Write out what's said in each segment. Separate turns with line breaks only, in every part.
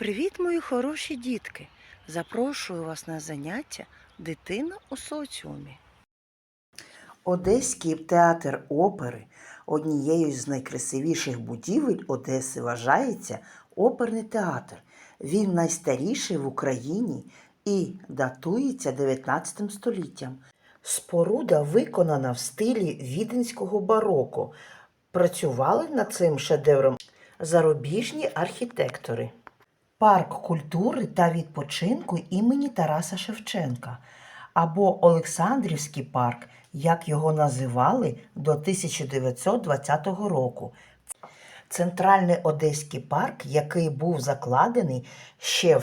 Привіт, мої хороші дітки! Запрошую вас на заняття Дитина у соціумі. Одеський театр опери однією з найкрасивіших будівель Одеси вважається оперний театр. Він найстаріший в Україні і датується 19 століттям. Споруда виконана в стилі віденського бароко. Працювали над цим шедевром зарубіжні архітектори. Парк культури та відпочинку імені Тараса Шевченка або Олександрівський парк, як його називали до 1920 року. Центральний Одеський парк, який був закладений ще в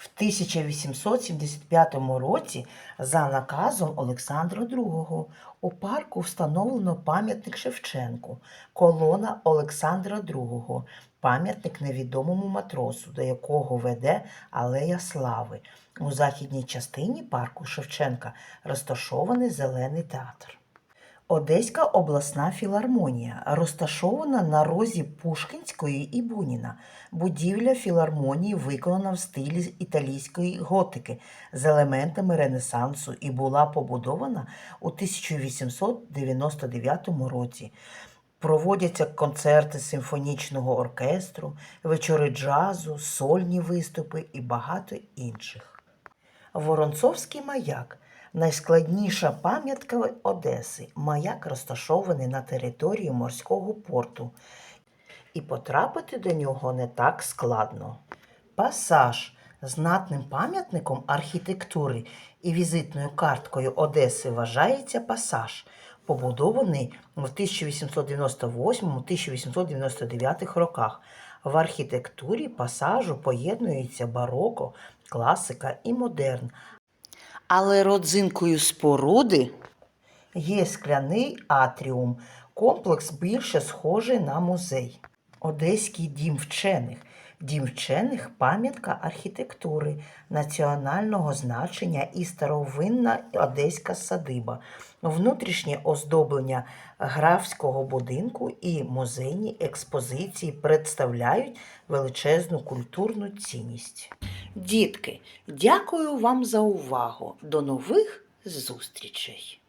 в 1875 році за наказом Олександра II. У парку встановлено пам'ятник Шевченку, колона Олександра II, пам'ятник невідомому матросу, до якого веде Алея Слави. У західній частині парку Шевченка розташований зелений театр. Одеська обласна філармонія розташована на розі Пушкінської і Буніна. Будівля філармонії виконана в стилі італійської готики з елементами Ренесансу і була побудована у 1899 році. Проводяться концерти симфонічного оркестру, вечори джазу, сольні виступи і багато інших. Воронцовський маяк найскладніша пам'ятка Одеси. Маяк розташований на території морського порту, і потрапити до нього не так складно. Пасаж знатним пам'ятником архітектури і візитною карткою Одеси вважається пасаж, побудований в 1898-1899 роках. В архітектурі пасажу поєднується бароко, класика і модерн, але родзинкою споруди є скляний атріум, комплекс більше схожий на музей. Одеський дім вчених. Дім вчених пам'ятка архітектури національного значення і старовинна одеська садиба, внутрішнє оздоблення графського будинку і музейні експозиції представляють величезну культурну цінність. Дітки, дякую вам за увагу. До нових зустрічей!